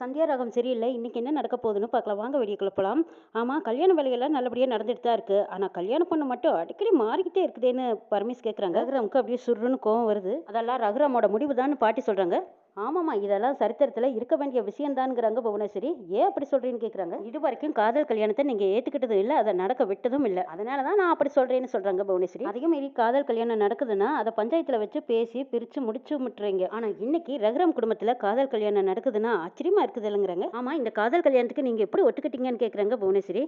சந்தியா ராகம் சரியில்லை. இன்னைக்கு என்ன நடக்க போகுதுன்னு பார்க்கலாம். வாங்க வெளியே போகலாம் ஆமாம் கல்யாண வேலையெல்லாம் நல்லபடியாக நடந்துட்டு தான் இருக்குது ஆனால் கல்யாண பொண்ணு மட்டும் அடிக்கடி மாறிக்கிட்டே இருக்குதுன்னு பரமேஷ் கேட்குறாங்க ரகுராமுக்கு அப்படியே சுருன்னு கோவம் வருது. அதெல்லாம் ரகுராமோட முடிவு தான் பாட்டி சொல்கிறாங்க ஆமாம்மா இதெல்லாம் சரித்திரத்தில் இருக்க வேண்டிய விஷயம்தான்ங்கிறாங்க புவனேஸ்வரி. ஏன் அப்படி சொல்கிறீன்னு கேட்குறாங்க இது வரைக்கும் காதல் கல்யாணத்தை நீங்கள் ஏற்றுக்கிட்டதும் இல்லை அதை நடக்க விட்டதும் இல்லை. அதனால தான் நான் அப்படி சொல்கிறேன்னு சொல்கிறாங்க புவனேஸ்வரி. அதிகம் மீறி காதல் கல்யாணம் நடக்குதுன்னா அதை பஞ்சாயத்தில் வச்சு பேசி பிரித்து முடிச்சு முட்டுறீங்க ஆனால் இன்னைக்கு ரகுராம் குடும்பத்தில் காதல் கல்யாணம் நடக்குதுன்னா ஆச்சரியமாக இருக்குது இல்லைங்கிறாங்க ஆமாம் இந்த காதல் கல்யாணத்துக்கு நீங்கள் எப்படி ஒட்டுக்கிட்டீங்கன்னு கேட்குறாங்க புவனேஸ்வரி.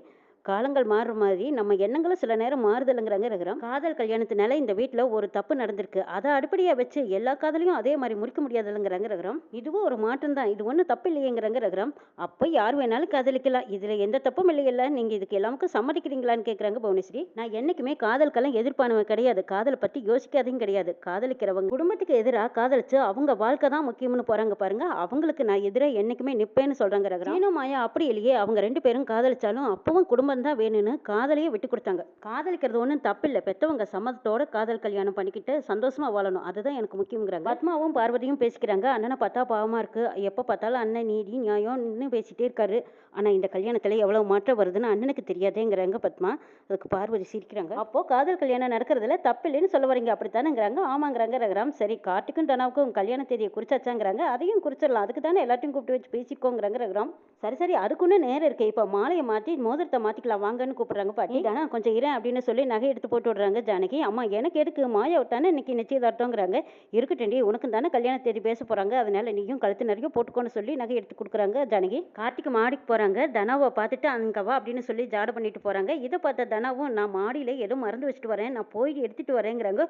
காலங்கள் மாறுற மாதிரி நம்ம எண்ணங்களும் சில நேரம் மாறுதலுங்கிறாங்க இருக்கிறோம் காதல் கல்யாணத்தினால இந்த வீட்டில் ஒரு தப்பு நடந்திருக்கு. அதை அடிப்படையாக வச்சு எல்லா காதலையும் அதே மாதிரி முறிக்க முடியாதுங்கிறாங்க இருக்கிறோம் இதுவும் ஒரு மாற்றம் தான். இது ஒன்றும் தப்பு இல்லையேங்கிறாங்க இருக்கிறோம் அப்போ யார் வேணாலும் காதலிக்கலாம். இதில் எந்த தப்பும் இல்லையில்ல நீங்கள் இதுக்கு எல்லாமுக்கும் சம்மதிக்கிறீங்களான்னு கேட்குறாங்க புவனேஸ்வரி. நான் என்றைக்குமே காதலுக்கெல்லாம் எதிர்ப்பானவன் கிடையாது. காதலை பற்றி யோசிக்காதையும் கிடையாது. காதலிக்கிறவங்க குடும்பத்துக்கு எதிராக காதலிச்சு அவங்க வாழ்க்கை தான் முக்கியம்னு போகிறாங்க பாருங்க. அவங்களுக்கு நான் எதிராக என்றைக்குமே நிற்பேன்னு சொல்கிறாங்க ரகுராம் சீனு மாயா அப்படி இல்லையே. அவங்க ரெண்டு பேரும் காதலிச்சாலும் அப்பவும் குடும்பம் தான் வேணும்னு காதலையே விட்டு கொடுத்தாங்க. காதலிக்கிறது ஒன்றும் தப்பில்லை. பெற்றவங்க சம்மதத்தோட காதல் கல்யாணம் பண்ணிக்கிட்டு சந்தோஷமா வாழணும். அதுதான் எனக்கு முக்கியங்கிறாங்க பத்மாவும் பார்வதியும் பேசிக்கிறாங்க. அண்ணனை பார்த்தா பாவமா இருக்கு. எப்போ பார்த்தாலும் அண்ணன் நீதி நியாயம்னு பேசிட்டே இருக்காரு. ஆனால் இந்த கல்யாணத்தில் எவ்வளோ மாற்றம் வருதுன்னு அண்ணனுக்கு தெரியாதேங்கிறாங்க பத்மா. அதுக்கு பார்வதி சிரிக்கிறாங்க. அப்போ காதல் கல்யாணம் நடக்கிறதுல தப்பில்லைன்னு சொல்ல வரீங்க. அப்படித்தானேங்கிறாங்க. ஆமாங்கிறாங்க ரகுராம். சரி காட்டுக்கும் டனாவுக்கும் கல்யாண தேதியை குறிச்சாச்சாங்கிறாங்க. அதையும் குறிச்சிடலாம். அதுக்கு தானே எல்லாத்தையும் கூப்பிட்டு வச்சு பேசிக்கோங்கிறாங்க ரகுராம். சரி சரி அதுக்குன்னு நேரம் இருக்கு. இப்போ மாலையை மாற்றி மோதிரத்தை மாற்றிக்கலாம் வாங்கன்னு கூப்பிடுறாங்க. பாட்டி தானே? கொஞ்சம் இரேன் அப்படின்னு சொல்லி நகை எடுத்து போட்டு விடுறாங்க ஜானகி. அம்மா எனக்கு எதுக்கு? மாயா தானே இன்னைக்கு நிச்சயதார்த்தங்கிறாங்க இருக்கட்டும்டி உனக்கும் தானே கல்யாண தேதி பேச போகிறாங்க அதனால நீயும் கழுத்து நிறைய போட்டுக்கோன்னு சொல்லி நகை எடுத்து கொடுக்குறாங்க ஜானகி. கார்த்திக் மாடிக்கு போகிறாங்க தனாவை பார்த்துட்டு அங்க வா அப்படின்னு சொல்லி ஜாட பண்ணிட்டு போகிறாங்க இதை பார்த்த தனாவும் நான் மாடியில் ஏதோ மறந்து வச்சுட்டு வரேன். நான் போய் எடுத்துட்டு வரேங்கிறாங்க.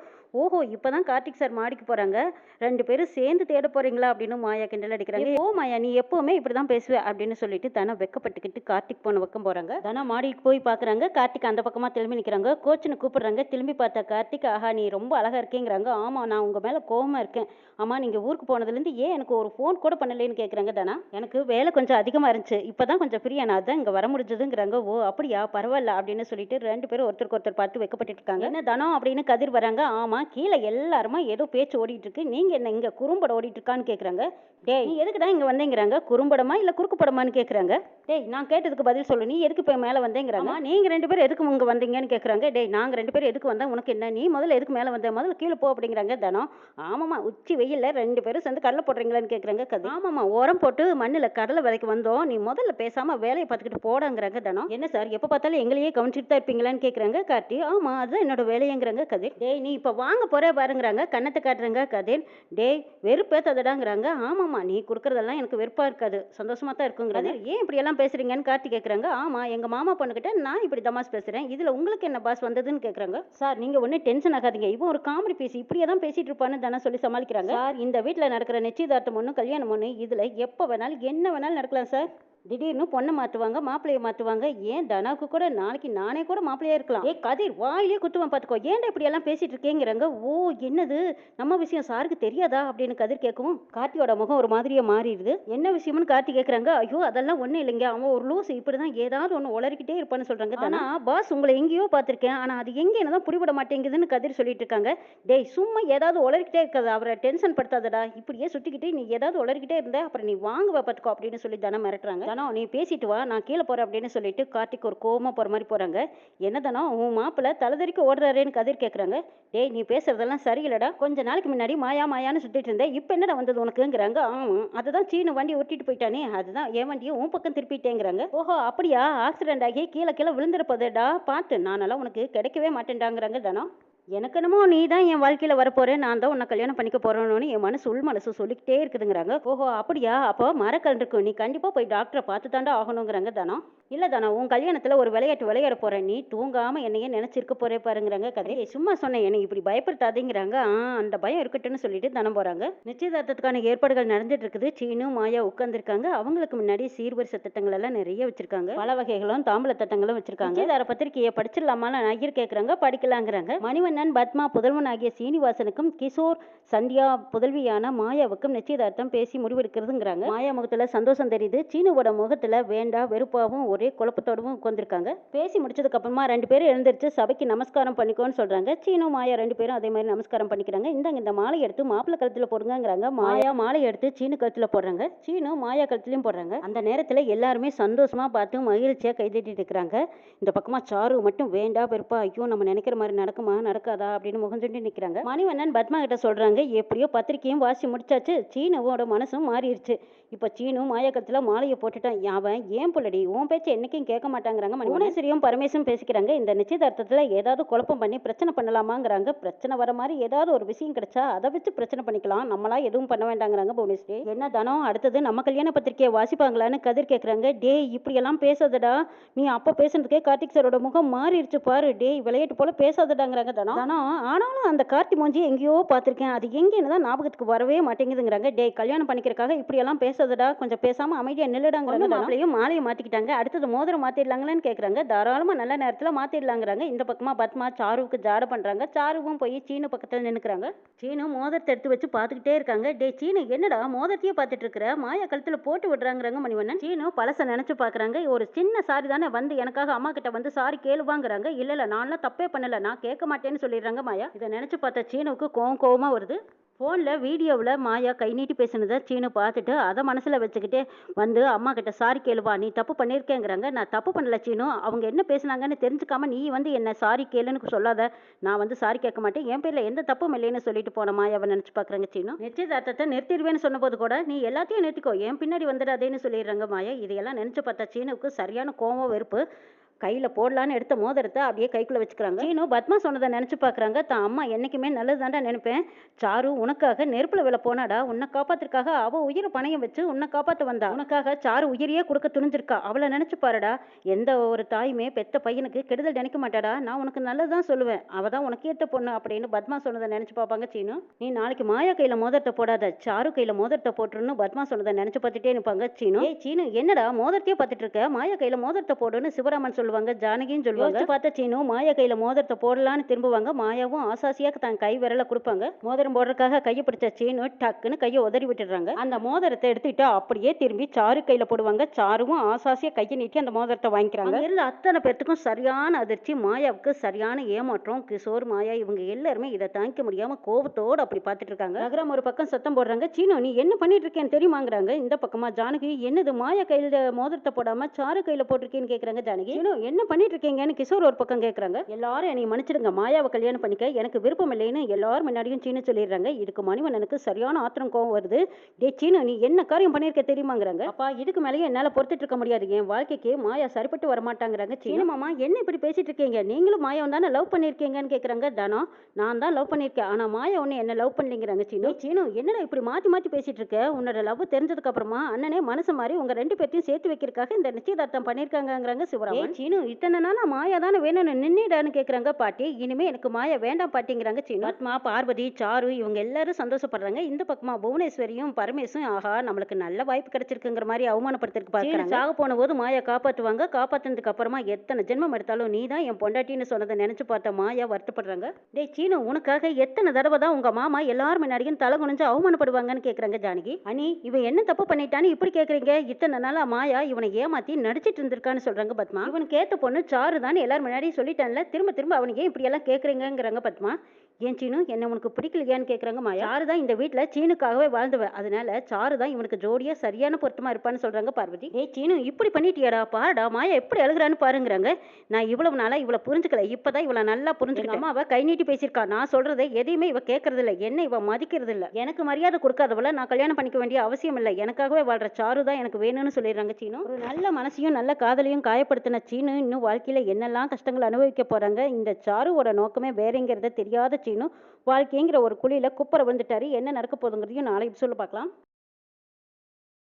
ஓஹோ இப்போதான் கார்த்திக் சார் மாடிக்கு போகிறாங்க ரெண்டு பேரும் சேர்ந்து தேட போறீங்களா அப்படின்னு மாயா கிண்டல் அடிக்கிறாங்க. ஓ மாயா நீ எப்பவுமே இப்படி தான் பேசுவ அப்படின்னு சொல்லிட்டு தனா வெக்கப்பட்டுக்கிட்டு கார்த்திக் போன பக்கம் போகிறாங்க தனா மாடிக்கு போய் பார்க்குறாங்க கார்த்திக் அந்த பக்கமாக திரும்பி நிற்கிறாங்க கோச்சின்னு கூப்பிடுறாங்க. திரும்பி பார்த்தா கார்த்திக் ஆஹா நீ ரொம்ப அழகாக இருக்கேங்கிறாங்க. ஆமாம் நான் உங்கள் மேலே கோவமாக இருக்கேன். ஆமாம் நீங்கள் ஊருக்கு போனதுலேருந்து ஏன் எனக்கு ஒரு ஃபோன் கூட பண்ணலேன்னு கேட்குறாங்க தானா? எனக்கு வேலை கொஞ்சம் அதிகமாக இருந்துச்சு. இப்போ தான் கொஞ்சம் ஃப்ரீயா நான் அதான் இங்கே வர முடிஞ்சதுங்கிறாங்க. ஓ அப்படியா? பரவாயில்ல. அப்படின்னு சொல்லிட்டு ரெண்டு பேரும் ஒருத்தருக்கு ஒருத்தர் பார்த்து வைக்கப்பட்டு இருக்காங்க. என்ன தனம் அப்படின்னு கதிர் வராங்க. ஆமாம் கீழே எல்லாருமா ஏதோ பேச்சு ஓடிட்டு இருக்கு. நீங்கள் என்ன இங்கே குறும்படம் ஓடிட்டு இருக்கான்னு கேட்குறாங்க டேய் நீ எதுக்கு தான் இங்கே வந்தேங்கிறாங்க? குறும்படமா இல்லை குறுக்கு படமான்னு கேட்குறாங்க டேய் நான் கேட்டதுக்கு பதில் சொல்லு. நீ எதுக்கு இப்போ மேலே வந்தேங்கிறாங்க. நீங்கள் ரெண்டு பேரும் எதுக்கு இங்கே வந்தீங்கன்னு கேட்குறாங்க டேய் நாங்கள் ரெண்டு பேரும் எதுக்கு வந்தா உனக்கு என்ன? நீ முதல்ல எதுக்கு மேலே வந்த? முதல்ல கீழே போ அப்படிங்கிறாங்க தனம். ஆமாம்மா உச்சி வெயில்ல ரெண்டு பேரும் சேர்ந்து கடலை போடுறீங்களான்னு கேட்குறாங்க கதை. ஆமாம்மா உரம் போட்டு மண்ணில் கடலை விதைக்கு வந்தோம். நீ முதல்ல பேசாமல் வேலையை பார்த்துக்கிட்டு போடாங்கிறாங்க தனம். என்ன சார் எப்போ பார்த்தாலும் எங்களையே கவனிச்சுட்டு தான் இருப்பீங்களான்னு கேட்குறாங்க கார்த்தி. ஆமாம் அதுதான் என்னோட வேலையங்கிறாங்க கதிர். டேய் நீ இப்போ வாங்க போற பாருங்கிறாங்க கண்ணத்தை காட்டுறாங்க கதிர். டேய் வெறுப்பேத்ததடாங்கிறாங்க. ஆமாம்மா நீ கொடுக்குறதெல்லாம் எனக்கு வெறுப்பாக இருக்காது. சந்தோஷமா தான் இருக்குங்கிறது ஏன் இப்படி எல்லாம் பேசுறீங்கன்னு கார்த்தி கேட்குறாங்க ஆமாம் எங்கள் மாமா பொண்ணுக்கிட்ட நான் இப்படி தமாஸ் பேசுகிறேன் இதில் உங்களுக்கு என்ன பாஸ் வந்ததுன்னு கேட்குறாங்க சார் நீங்கள் ஒன்றும் டென்ஷன் ஆகாதீங்க. இவன் ஒரு காமெடி பேசி இப்படியே தான் பேசிட்டு இருப்பான்னு தானே சொல்லி சமாளிக்கிறாங்க. சார் இந்த வீட்டில் நடக்கிற நிச்சயதார்த்தம் ஒன்று கல்யாணம் ஒன்று இதில் எப்போ வேணாலும் என்ன வேணாலும் நடக்கலாம் சார். திடீர்னு பொண்ணை மாற்றுவாங்க மாப்பிள்ளையை மாற்றுவாங்க ஏன் தனாவுக்கு கூட நாளைக்கு நானே கூட மாப்பிள்ளையா இருக்கலாம். ஏ கதிர் வாயிலே குத்துவன் பார்த்துக்கோ ஏன்டா இப்படி எல்லாம் பேசிட்டு இருக்கேங்கிறாங்க? ஓ என்னது? நம்ம விஷயம் சாருக்கு தெரியாதா? அப்படின்னு கதிர் கேட்கவும் கார்த்தியோட முகம் ஒரு மாதிரியே மாறிடுது. என்ன விஷயம்னு கார்த்தி கேட்குறாங்க ஐயோ அதெல்லாம் ஒன்றும் இல்லைங்க. அவன் ஒரு லூஸ் இப்படி தான் ஏதாவது ஒன்று உளறிக்கிட்டே இருப்பான்னு சொல்கிறாங்க தானா பாஸ் உங்களை எங்கேயோ பார்த்துருக்கேன். ஆனால் அது எங்கே என்னதான் பிடிபட மாட்டேங்குதுன்னு கதிர் சொல்லிட்டு இருக்காங்க. டேய் சும்மா ஏதாவது உளறிக்கிட்டே இருக்காது. அவரை டென்ஷன் படுத்தாதடா. இப்படியே சுற்றிக்கிட்டு நீ ஏதாவது உளறிக்கிட்டே இருந்த அப்புறம் நீ வாங்குவ பார்த்துக்கோ அப்படின்னு சொல்லி தானே மிரட்டுறாங்க. தானோ? நீ பேசிட்டு வா நான் கீழே போகிறேன் அப்படின்னு சொல்லிட்டு கார்த்திக் ஒரு கோபமாக போகிற மாதிரி போகிறாங்க என்ன தானோ உன் மாப்பிள்ளை தலைதறிக்கு ஓடுறாரேன்னு கதிர் கேட்குறாங்க டேய் நீ பேசுறதெல்லாம் சரியில்லடா. கொஞ்ச நாளைக்கு முன்னாடி மாயா மாயான்னு சுத்திட்டு இருந்தேன். இப்போ என்னடா வந்தது உனக்குங்கிறாங்க. ஆமாம் அதுதான் சீனு வண்டி ஒட்டிட்டு போயிட்டானே. அதுதான் என் வண்டியை உன் பக்கம் திருப்பிட்டேங்கிறாங்க. ஓஹோ அப்படியா? ஆக்சிடென்ட் ஆகி கீழே கீழே விழுந்துருப்பதேடா பார்த்து நானெல்லாம் உனக்கு கிடைக்கவே மாட்டேன்டாங்கிறாங்க தானோ? எனக்கு என்னமோ நீ தான் என் வாழ்க்கையில் வரப்போறேன் நான் தான் உன்னை கல்யாணம் பண்ணிக்க போறேன்னு என் மனசு உள் மனசு சொல்லிக்கிட்டே இருக்குதுங்கிறாங்க. ஓஹோ அப்படியா? அப்போ மரக்கன்றுக்கு நீ கண்டிப்பாக போய் டாக்டரை பார்த்து தாண்டா ஆகணுங்கிறாங்க தானோ. இல்லை தானா உன் கல்யாணத்தில் ஒரு விளையாட்டு விளையாட போறேன். நீ தூங்காமல் என்னையே நினச்சிருக்க போறே பாருங்கிறாங்க கதையை சும்மா சொன்னேன். என்னை இப்படி பயப்படுத்தாதீங்கிறாங்க. ஆ அந்த பயம் இருக்கட்டும்னு சொல்லிட்டு தானே போகிறாங்க நிச்சயதார்த்தத்துக்கான ஏற்பாடுகள் நடந்துட்டு இருக்குது. சீனு மாயா உட்காந்துருக்காங்க அவங்களுக்கு முன்னாடி சீர்வரிசை திட்டங்கள் எல்லாம் நிறைய வச்சிருக்காங்க. பல வகைகளும் தாம்பல திட்டங்களும் வச்சிருக்காங்க. நிச்சயதார பத்திரிக்கையை படிச்சிடலாமான்னு ஐயர் கேட்குறாங்க படிக்கலாங்கிறாங்க. மணிவண்ணன் கண்ணன் பத்மா புதல்வனாகிய சீனிவாசனுக்கும் கிஷோர் சந்தியா புதல்வியான மாயாவுக்கும் நிச்சயதார்த்தம் பேசி முடிவெடுக்கிறதுங்கிறாங்க. மாயா முகத்துல சந்தோஷம் தெரியுது. சீனுவோட முகத்துல வேண்டா வெறுப்பாவும் ஒரே குழப்பத்தோடவும் உட்காந்துருக்காங்க பேசி முடிச்சதுக்கு அப்புறமா ரெண்டு பேரும் எழுந்திருச்சு சபைக்கு நமஸ்காரம் பண்ணிக்கோன்னு சொல்றாங்க. சீனு மாயா ரெண்டு பேரும் அதே மாதிரி நமஸ்காரம் பண்ணிக்கிறாங்க. இந்தாங்க இந்த மாலை எடுத்து மாப்பிள்ளை கழுத்துல போடுங்கங்கிறாங்க. மாயா மாலை எடுத்து சீனு கழுத்துல போடுறாங்க. சீனு மாயா கழுத்துலயும் போடுறாங்க. அந்த நேரத்துல எல்லாருமே சந்தோஷமா பார்த்து மகிழ்ச்சியா கைதட்டிட்டு இருக்கிறாங்க. இந்த பக்கமா சாரு மட்டும் வேண்டா வெறுப்பா ஐயோ நம்ம நினைக்கிற மாதிரி நடக்குமா? இருக்காதா அப்படின்னு முகம் நிற்கிறாங்க நிக்கிறாங்க. மணிவண்ணன் பத்மா கிட்ட சொல்றாங்க எப்படியோ பத்திரிக்கையும் வாசி முடிச்சாச்சு சீனவோட மனசும் மாறிடுச்சு இப்போ சீனும் மாயக்கத்தில் மாலையை போட்டுட்டான். அவன் ஏன் பிள்ளடி உன் பேச்சு என்னைக்கும் கேட்க மாட்டாங்கிறாங்க புவனேஸ்வரியும் பரமேசும் பேசிக்கிறாங்க இந்த நிச்சயதார்த்தத்தில் ஏதாவது குழப்பம் பண்ணி பிரச்சனை பண்ணலாமாங்கிறாங்க. பிரச்சனை வர மாதிரி ஏதாவது ஒரு விஷயம் கிடைச்சா அதை வச்சு பிரச்சனை பண்ணிக்கலாம். நம்மளா எதுவும் பண்ண வேண்டாங்கிறாங்க புவனேஸ்வரி. என்ன தானம் அடுத்தது நம்ம கல்யாண பத்திரிக்கையை வாசிப்பாங்களான்னு கதிர் கேட்குறாங்க டேய் இப்படியெல்லாம் பேசாதடா. நீ அப்போ பேசுனதுக்கே கார்த்திக் சாரோட முகம் மாறிடுச்சு பாரு. டே விளையாட்டு போல பேசாதடாங்கிறாங்க தானம் தானம் ஆனாலும் அந்த கார்த்தி மூஞ்சி எங்கேயோ பார்த்திருக்கேன். அது எங்கேன்னு தான் ஞாபகத்துக்கு வரவே மாட்டேங்குதுங்கிறாங்க. டேய் கல்யாணம் பண்ணிக்கிறக்காக இப்படியெல்லாம் பேசாதடா. கொஞ்சம் பேசாம அமைதியா நில்லுடாங்கிறாங்க. மாப்பிளையும் மாலையை மாத்திக்கிட்டாங்க. அடுத்தது மோதிரம் மாத்திடலாங்களான்னு கேக்குறாங்க. தாராளமா நல்ல நேரத்துல மாத்திடலாங்கிறாங்க. இந்த பக்கமா பத்மா சாருவுக்கு ஜாட பண்றாங்க. சாருவும் போய் சீனு பக்கத்துல நின்னுக்கிறாங்க. சீனு மோதிரத்தை எடுத்து வச்சு பார்த்துக்கிட்டே இருக்காங்க. டே சீனு என்னடா மோதிரத்தையே பார்த்துட்டு இருக்கிற மாயா கழுத்துல போட்டு விடுறாங்கிறாங்க மணிவண்ணன். சீனு பழச நினைச்சு பாக்குறாங்க ஒரு சின்ன சாரி தானே வந்து எனக்காக அம்மா கிட்ட வந்து சாரி கேளுவாங்கிறாங்க. இல்ல இல்ல நான்லாம் தப்பே பண்ணல. நான் கேட்க மாட்டேன்னு சொல்லிடுறாங்க மாயா. இதை நினச்சி பார்த்த சீனுவுக்கு கோவம் கோவமாக வருது. ஃபோனில் வீடியோவில் மாயா கை நீட்டி பேசினதை சீனு பார்த்துட்டு அதை மனசில் வச்சுக்கிட்டே வந்து அம்மா கிட்ட சாரி கேளுவா நீ தப்பு பண்ணியிருக்கேங்கிறாங்க நான் தப்பு பண்ணல சீனு. அவங்க என்ன பேசுனாங்கன்னு தெரிஞ்சுக்காம நீ வந்து என்ன சாரி கேளுன்னு சொல்லாத. நான் வந்து சாரி கேட்க மாட்டேன். என் பேரில் எந்த தப்பும் இல்லைன்னு சொல்லிட்டு போன மாயாவை நினச்சி பார்க்குறாங்க சீனு. நிச்சயதார்த்தத்தை நிறுத்திடுவேன்னு சொன்னபோது கூட நீ எல்லாத்தையும் நிறுத்திக்கோ. என் பின்னாடி வந்துடாதேன்னு சொல்லிடுறாங்க மாயா. இதையெல்லாம் நினச்சி பார்த்தா சீனுவுக்கு சரியான கோவம் வெறுப்பு. கையில் போடலான்னு எடுத்த மோதிரத்தை அப்படியே கைக்குள்ளே வச்சுக்கிறாங்க. இன்னும் பத்மா சொன்னதை நினச்சி பார்க்குறாங்க. தான் அம்மா என்றைக்குமே நல்லதுதான்டா நினைப்பேன். சாரு உனக்காக நெருப்பில் விழ போனாடா. உன்னை காப்பாத்துறக்காக அவள் உயிரை பணையம் வச்சு உன்னை காப்பாற்ற வந்தா. உனக்காக சாரு உயிரையே கொடுக்க துணிஞ்சிருக்கா. அவளை நினச்சி பாருடா. எந்த ஒரு தாயுமே பெத்த பையனுக்கு கெடுதல் நினைக்க மாட்டாடா. நான் உனக்கு நல்லதுதான் சொல்லுவேன். அவள் தான் உனக்கு ஏற்ற பொண்ணு அப்படின்னு பத்மா சொன்னதை நினச்சி பார்ப்பாங்க சீனு. நீ நாளைக்கு மாயா கையில் மோதிரத்தை போடாத. சாரு கையில் மோதிரத்தை போட்டுருன்னு பத்மா சொன்னதை நினச்சி பார்த்துட்டே நிற்பாங்க சீனு. ஏய் சீனு என்னடா மோதிரத்தையே பார்த்துட்டு இருக்க? மாயா கையில் மோதிரத்தை போடுன்னு சிவராமன் சொல்லுவாங்க ஜானகின்னு சொல்லுவாங்க. பார்த்த சீனு மாயா கையில மோதிரத்தை போடலான்னு திரும்புவாங்க. மாயாவும் ஆசாசியா தன் கை விரல கொடுப்பாங்க. மோதிரம் போடுறதுக்காக கையை பிடிச்ச சீனு டக்குன்னு கையை உதறி விட்டுடுறாங்க. அந்த மோதிரத்தை எடுத்துக்கிட்டு அப்படியே திரும்பி சாரு கையில போடுவாங்க. சாருவும் ஆசாசியா கையை நீட்டி அந்த மோதிரத்தை வாங்கிக்கிறாங்க. இருந்த அத்தனை பேர்த்துக்கும் சரியான அதிர்ச்சி மாயாவுக்கு சரியான ஏமாற்றம் கிஷோர் மாயா இவங்க எல்லாருமே இதை தாங்கிக்க முடியாம கோபத்தோடு அப்படி பார்த்துட்டு இருக்காங்க. நகரம் ஒரு பக்கம் சத்தம் போடுறாங்க. சீனு நீ என்ன பண்ணிட்டு இருக்கேன்னு தெரியுமாங்கிறாங்க. இந்த பக்கமா ஜானகி என்னது மாயா கையில மோதிரத்தை போடாம சாரு கையில போட்டிருக்கேன்னு கேக்குறாங்க ஜானகி. சீனு என்ன பண்ணிட்டு இருக்கீங்கன்னு கிஷோர் ஒரு பக்கம் கேக்குறாங்க. எல்லாரும் என்னை மன்னிச்சிடுங்க மாயாவை கல்யாணம் பண்ணிக்க எனக்கு விருப்பம் இல்லைன்னு எல்லாரும் முன்னாடியும் சீனு சொல்லிடுறாங்க. இதுக்கு மணிவண்ணனுக்கு சரியான ஆத்திரம் கோவம் வருது. டே சீனு நீ என்ன காரியம் பண்ணியிருக்க தெரியுமாங்கிறாங்க. அப்பா இதுக்கு மேலேயும் என்னால பொறுத்துட்டு இருக்க முடியாது. என் வாழ்க்கைக்கு மாயா சரிப்பட்டு வர மாட்டாங்கிறாங்க சீனு மாமா என்ன இப்படி பேசிட்டு இருக்கீங்க? நீங்களும் மாயாவும் தானே லவ் பண்ணியிருக்கீங்கன்னு கேக்குறாங்க தானோ. நான் தான் லவ் பண்ணியிருக்கேன் ஆனா மாயா ஒன்று என்ன லவ் பண்ணலைங்கிறாங்க சீனு. சீனு என்னடா இப்படி மாத்தி மாத்தி பேசிட்டு இருக்க? உன்னோட லவ் தெரிஞ்சதுக்கு அப்புறமா அண்ணனே மனசு மாதிரி உங்க ரெண்டு பேர்த்தையும் சேர்த்து வைக்கிறதுக்காக இந்த நிச்சயதார்த்தம் பண்ணியிருக்காங்கங்கிறாங்க சிவராமன். சீனு இத்தனை நாளா மாயா தானே வேணும்னு நின்னுடான்னு கேக்குறாங்க பாட்டி. இனிமே எனக்கு மாயா வேண்டாம் பாட்டிங்கிறாங்க சீனு. ஆத்மா பார்வதி சாரு இவங்க எல்லாரும் சந்தோஷப்படுறாங்க. இந்த பக்கமா புவனேஸ்வரியும் பரமேசும் ஆஹா நம்மளுக்கு நல்ல வாய்ப்பு கிடைச்சிருக்குங்கிற மாதிரி அவமானப்படுத்துறதுக்கு பாக்குறாங்க. சாக போன போது மாயா காப்பாத்துவாங்க. காப்பாத்துனதுக்கு அப்புறமா எத்தனை ஜென்மம் எடுத்தாலும் நீ தான் என் பொண்டாட்டின்னு சொன்னதை நினைச்சு பார்த்த மாயா வருத்தப்படுறாங்க. டேய் சீனு உனக்காக எத்தனை தடவை தான் உங்க மாமா எல்லாரும் முன்னாடியும் தலை குனிஞ்சு அவமானப்படுவாங்கன்னு கேக்குறாங்க ஜானகி. அனி இவன் என்ன தப்பு பண்ணிட்டான்னு இப்படி கேக்குறீங்க? இத்தனை நாளா மாயா இவனை ஏமாத்தி நடிச்சிட்டு இருந்திருக்கான்னு சொல்றாங்க பத்மா. இவனுக்கு ஏற்ற பொண்ணு சாரு தான் எல்லாரும் முன்னாடி சொல்லிட்டேன்ல. திரும்ப திரும்ப அவனுக்கு ஏன் இப்படி எல்லாம் பத்மா ஏன் சீனு? என்ன உனக்கு பிடிக்கலையான்னு கேக்குறாங்க மாயா. சாரு தான் இந்த வீட்ல சீனுக்காகவே வாழ்ந்தவ. அதனால சாரு தான் இவனுக்கு ஜோடியா சரியான பொருத்தமா இருப்பான்னு சொல்றாங்க பார்வதி. ஏய் சீனு இப்படி பண்ணிட்டியாடா? பாருடா மாயா எப்படி அழுகுறான்னு பாருங்கிறாங்க. நான் இவ்வளவு நாளா இவளை புரிஞ்சுக்கல. இப்பதான் இவளை நல்லா புரிஞ்சுக்கிட்டேன். அம்மா அவ கை நீட்டி பேசியிருக்கா. நான் சொல்றதை எதையுமே இவ கேட்கறது இல்ல என்ன இவ மதிக்கிறது இல்ல எனக்கு மரியாதை கொடுக்காதவள நான் கல்யாணம் பண்ணிக்க வேண்டிய அவசியம் இல்லை. எனக்காகவே வாழ்ற சாரு தான் எனக்கு வேணும்னு சொல்லிடுறாங்க சீனு. ஒரு நல்ல மனசையும் நல்ல காதலையும் காயப்படுத்தின சீனு இன்னும் வாழ்க்கையில என்னெல்லாம் கஷ்டங்கள் அனுபவிக்க போறாங்க. இந்த சாருவோட நோக்கமே வேறங்கிறத தெரியாத சீனு வாழ்க்கைங்கிற ஒரு குழியில குப்பரை விழுந்துட்டாரு. என்ன நடக்க போகுதுங்கிறதையும் நாளைக்கு சொல்ல பார்க்கலாம்.